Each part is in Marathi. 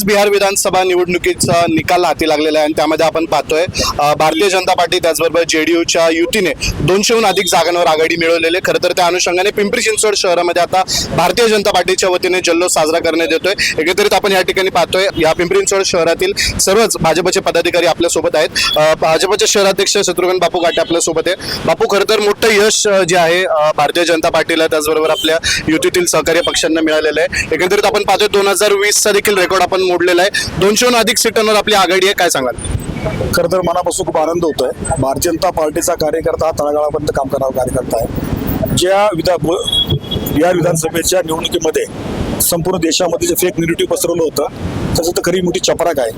नुकत्याच बिहार विधानसभा निवडणुकीचा निकाल हाती लागलेला आहे आणि त्यामध्ये आपण पाहतोय भारतीय जनता पार्टी त्याचबरोबर जेडीयूच्या युतीने दोनशेहून अधिक जागांवर आघाडी मिळवलेली आहे. खरं तर त्या अनुषंगाने पिंपरी चिंचवड शहरामध्ये आता भारतीय जनता पार्टीच्या वतीने जल्लोष साजरा करण्यात येतोय. एकंदरीत आपण या ठिकाणी पाहतोय या पिंपरी चिंचवड शहरातील सर्वच भाजपचे पदाधिकारी आपल्यासोबत आहेत. भाजपचे शहराध्यक्ष शत्रुघ्न बापू गाटे आपल्यासोबत आहे. बापू खरं तर मोठं यश जे आहे भारतीय जनता पार्टीला त्याचबरोबर आपल्या युतीतील सहकार्य पक्षांना मिळालेलं आहे. एकंदरीत आपण पाहतोय दोन हजार वीसचा देखील रेकॉर्ड आपण मोडलेला आहे. दोनशेहून अधिक सीटांवर आपली आघाडी आहे. काय सांगाल? खरं तर मनापासून खूप आनंद होतोय. भारतीय जनता पार्टीचा कार्यकर्ता हा तळागाळापर्यंत काम करणारा कार्यकर्ता आहे. ज्या विधा या विधानसभेच्या निवडणुकीमध्ये संपूर्ण देशामध्ये जे फेक निगेटिव्ह पसरवलं होतं त्याचं तर खरी मोठी चपराक आहे.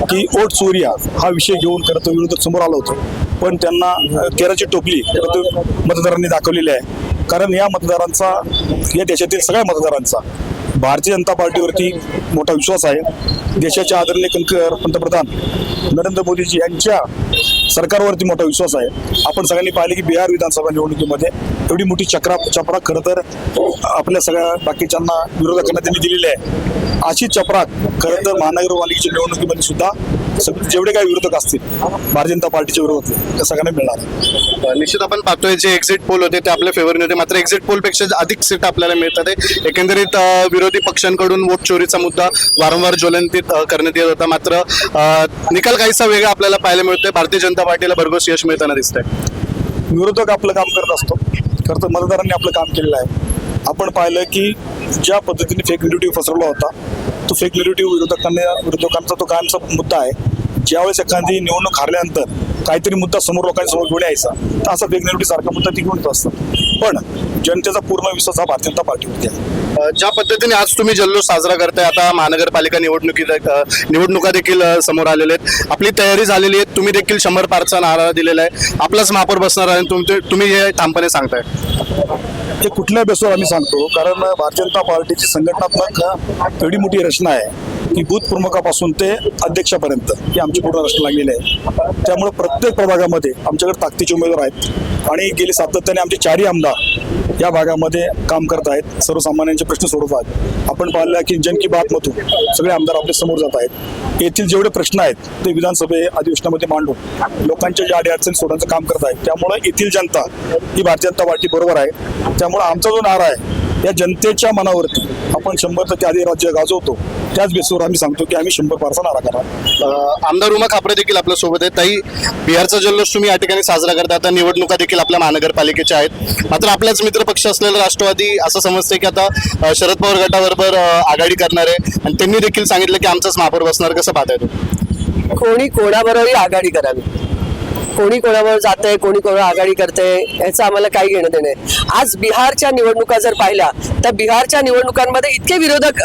की ओट चोरिया हा विषय घेऊन खरं तर विरोधक समोर आला होतो. पण त्यांना केराची तेराची टोपली खरं मतदारांनी दाखवलेली आहे. कारण या मतदारांचा या देशातील सगळ्या मतदारांचा भारतीय जनता पार्टीवरती मोठा विश्वास आहे. देशाचे आदरणीय कंकर पंतप्रधान नरेंद्र मोदीजी यांच्या सरकारवरती मोठा विश्वास आहे. आपण सगळ्यांनी पाहिले की बिहार विधानसभा निवडणुकीमध्ये एवढी मोठी चक्रा चपराक खरं तर आपल्या सगळ्या बाकीच्यांना विरोधकांना त्यांनी दिलेली आहे. अशी चपराक खरं तर महानगरपालिकेच्या निवडणुकीमध्ये सुद्धा जेवढे काही विरोधक असतील भारतीय जनता पार्टीच्या विरोधातले त्या सगळ्यांना मिळणार. निश्चित आपण पाहतोय जे एक्झिट पोल होते ते आपल्या फेवरने होते. मात्र एक्झिट पोलपेक्षा अधिक सीट आपल्याला मिळतात आहे. एकंदरीत विरोधी पक्षांकडून वोट चोरीचा मुद्दा वारंवार ज्वलंतीत करण्यात येत होता. मात्र निकाल काहीसा वेगळा आपल्याला पाहायला मिळतोय. भारतीय जनता पार्टीला भरघोस यश मिळताना दिसतंय. विरोधक आपलं काम करत असतो. खरं तर मतदारांनी आपलं काम केलेलं आहे. आपण पाहिलं की ज्या पद्धतीने फेक निगेटिव्ह पसरवला होता तो फेक निगेटिव्ह विरोधकांना विरोधकांचा तो कायमचा मुद्दा आहे. ज्यावेळेस एखादी निवडणूक हारल्यानंतर काहीतरी मुद्दा समोर लोकांसमोर घेऊन यायचा तर असा फेक सारखा मुद्दा ती घेऊन असतात पण जनतेचा पूर्ण विश्वास हा भारतीय जनता पार्टीवरती आहे. ज्या पद्धतीने आज तुम्ही जल्लोष साजरा करताय आता महानगरपालिका निवडणुकी निवडणुका देखील समोर आलेल्या आहेत. आपली तयारी झालेली आहे तुम्ही देखील शंभर पारचा नारा दिलेला आहे. आपलाच महापौर बसणार आहे तुमचे तुम्ही हे ठामपणे सांगताय. हे कुठल्या बेसवर आम्ही सांगतो? कारण भारतीय जनता पार्टीची संघटनात्मक एवढी मोठी रचना आहे की बूथ प्रमुखापासून ते अध्यक्षापर्यंत ही आमची पूर्ण रचना लागलेली आहे. त्यामुळे प्रत्येक प्रभागामध्ये आमच्याकडे ताकदीचे उमेदवार आहेत. आणि गेली सातत्याने आमचे चारही आमदार या भागामध्ये काम करत आहेत. सर्वसामान्यांचे प्रश्न सोडवत आहेत. आपण पाहिलं की जन की बात मधून सगळे आमदार आपल्यासमोर जात आहेत. येथील जेवढे प्रश्न आहेत ते विधानसभे अधिवेशनामध्ये मांडून लोकांच्या ज्या अडीअडचणी सोडण्याचं काम करत आहेत त्यामुळे येथील जनता ही भारतीय जनता पार्टी बरोबर आहे. त्यामुळे आमचा जो नारा आहे या जनतेच्या मनावरती आपण शंभर टक्के आधी राज्य गाजवतो. त्याच बेसवर आम्ही सांगतो की आम्ही शंभर पारचा नारा करा आमदार उमा खापरे देखील आपल्यासोबत आहेत. ताई बिहारचा जल्लोष तुम्ही या ठिकाणी साजरा करता. आता निवडणुका देखील आपल्या महानगरपालिकेच्या आहेत. मात्र आपलाच मित्र पक्ष असलेला राष्ट्रवादी असं समजते की आता शरद पवार गटाबरोबर आघाडी करणार आहे आणि त्यांनी देखील सांगितलं की आमचाच महापौर बसणार. कसं पाहताय तुम्ही? कोणी कोणाबरोबरही आघाडी करावी. कोणी कोणावर जात आहे कोणी कोणावर आघाडी करते याचं आम्हाला काही घेणं देणं आहे आज बिहारच्या निवडणुका जर पाहिल्या तर बिहारच्या निवडणुकांमध्ये इतके विरोधक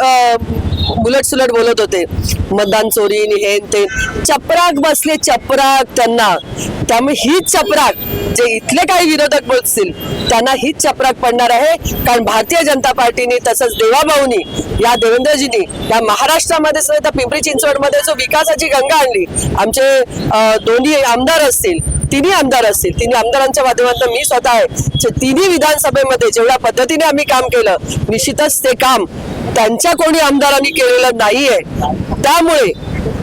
उलट सुलट बोलत होते. मतदान चोरी हे ते. चपराक बसले चपराक त्यांना. त्यामुळे हीच चपराक जे इथले काही विरोधक बोलतील त्यांना हीच चपराक पडणार आहे. कारण भारतीय जनता पार्टीने तसंच देवाभाऊनी या देवेंद्रजींनी या महाराष्ट्रामध्ये सुद्धा पिंपरी चिंचवडमध्ये जो विकासाची गंगा आणली आमचे दोन्ही आमदार असतील तिन्ही आमदार असतील. तिन्ही आमदारांच्या माध्यमातून मी स्वतः आहे. तिन्ही विधानसभेमध्ये जेवढ्या पद्धतीने आम्ही काम केलं निश्चितच ते काम त्यांच्या कोणी आमदारांनी केलेलं नाहीये. त्यामुळे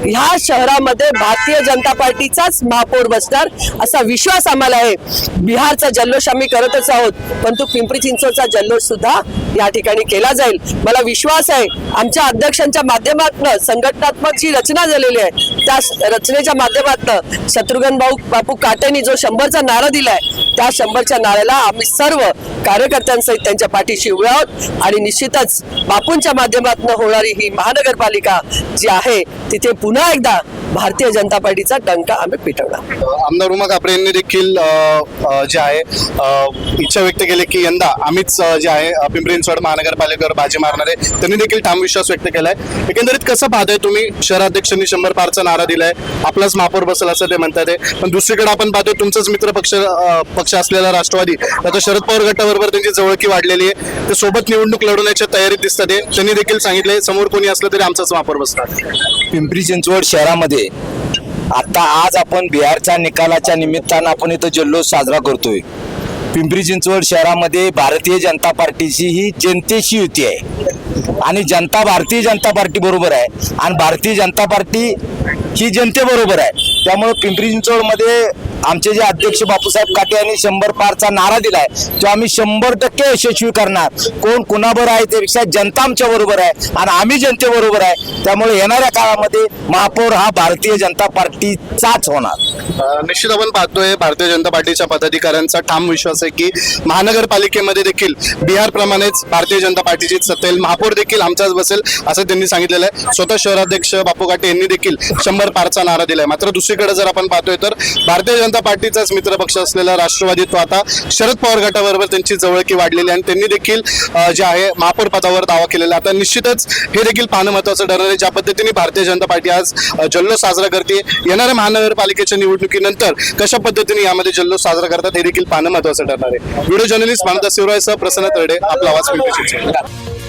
ह्या शहरामध्ये भारतीय जनता पार्टीचाच महापौर बसणार असा विश्वास आम्हाला आहे. बिहारचा जल्लोष आम्ही करतच आहोत परंतु पिंपरी चिंचवडचा जल्लोष सुद्धा या ठिकाणी केला जाईल. मला विश्वास आहे आमच्या अध्यक्षांच्या माध्यमातून संघटनात्मक जी रचना झालेली आहे त्या रचनेच्या माध्यमातून शत्रुघ्न भाऊ बापू काटेनी जो शंभरचा नारा दिलाय त्या शंभरच्या नाऱ्याला आम्ही सर्व कार्यकर्त्यांसहित त्यांच्या पाठीशी उभे आहोत. आणि निश्चितच बापूंच्या माध्यमातून होणारी ही महानगरपालिका जी आहे तिथे पुन्हा एकदा भारतीय जनता पार्टीचा डंका आम्ही पिटवणार. आमदार उमा खापरे यांनी देखील जे आहे इच्छा व्यक्त केली की यंदा आम्हीच जे आहे पिंपरी चिंचवड महानगरपालिकेवर बाजी मारणार आहे त्यांनी देखील ठाम विश्वास व्यक्त केलाय. एकंदरीत कसं पाहताय तुम्ही? शहराध्यक्षांनी शंभर पारचा नारा दिलाय. आपलाच महापौर बसेल असं ते म्हणतात आहे. पण दुसरीकडे आपण पाहतो तुमचाच मित्र पक्ष पक्ष असलेला राष्ट्रवादी आता शरद पवार गटाबरोबर त्यांची जवळकी वाढलेली आहे. ते सोबत निवडणूक लढवण्याच्या तयारीत दिसतात आहे. त्यांनी देखील सांगितले समोर कोणी असलं तरी आमचाच महापौर बसणार. पिंपरी चिंचवड शहरामध्ये आता आज आपण बिहारच्या निकालाच्या निमित्तानं आपण इथं जल्लोष साजरा करतोय. पिंपरी चिंचवड शहरामध्ये भारतीय जनता पार्टीची ही जनतेची युती आहे. आणि जनता भारतीय जनता पार्टी बरोबर आहे. आणि भारतीय जनता पार्टी ही जनतेबरोबर आहे. त्यामुळे पिंपरी चिंचवडमध्ये आमचे जे अध्यक्ष बापूसाहेब काटे यांनी शंभर पारचा नारा दिलाय तो आम्ही शंभर टक्के यशस्वी करणार. कोण कुणाबरोबर आहे त्यापेक्षा जनता आमच्या बरोबर आहे आणि आम्ही जनतेबरोबर आहे. त्यामुळे येणाऱ्या काळामध्ये महापौर हा भारतीय जनता पार्टीचाच होणार. निश्चित आपण पाहतोय भारतीय जनता पार्टीच्या पदाधिकाऱ्यांचा ठाम विश्वास आहे की महानगरपालिकेमध्ये देखील बिहार प्रमाणेच भारतीय जनता पार्टीची सत्तेल महापौर देखील आमचाच बसेल असं त्यांनी सांगितलेलं आहे. स्वतः शहराध्यक्ष बापू काटे यांनी देखील शंभर पारचा नारा दिलाय. मात्र दुसरीकडे जर आपण पाहतोय तर भारतीय जनता पार्टीचाच मित्र पक्ष असलेला राष्ट्रवादी तो आता शरद पवार गटाबरोबर त्यांची जवळकी वाढलेली आणि त्यांनी देखील जे आहे महापौर पदावर दावा केलेला आता निश्चितच हे देखील पाहणं महत्वाचं ठरणार आहे. ज्या पद्धतीने भारतीय जनता पार्टी आज जल्लोष साजरा करते येणाऱ्या महानगरपालिकेच्या निवडणुकीनंतर कशा पद्धतीने यामध्ये जल्लोष साजरा करतात हे देखील पाहणं महत्वाचं ठरणार आहे. व्हिडिओ जर्नलिस्ट मानदा शिवरायसह प्रसन्न तरडे आपला आवाज पिंपरी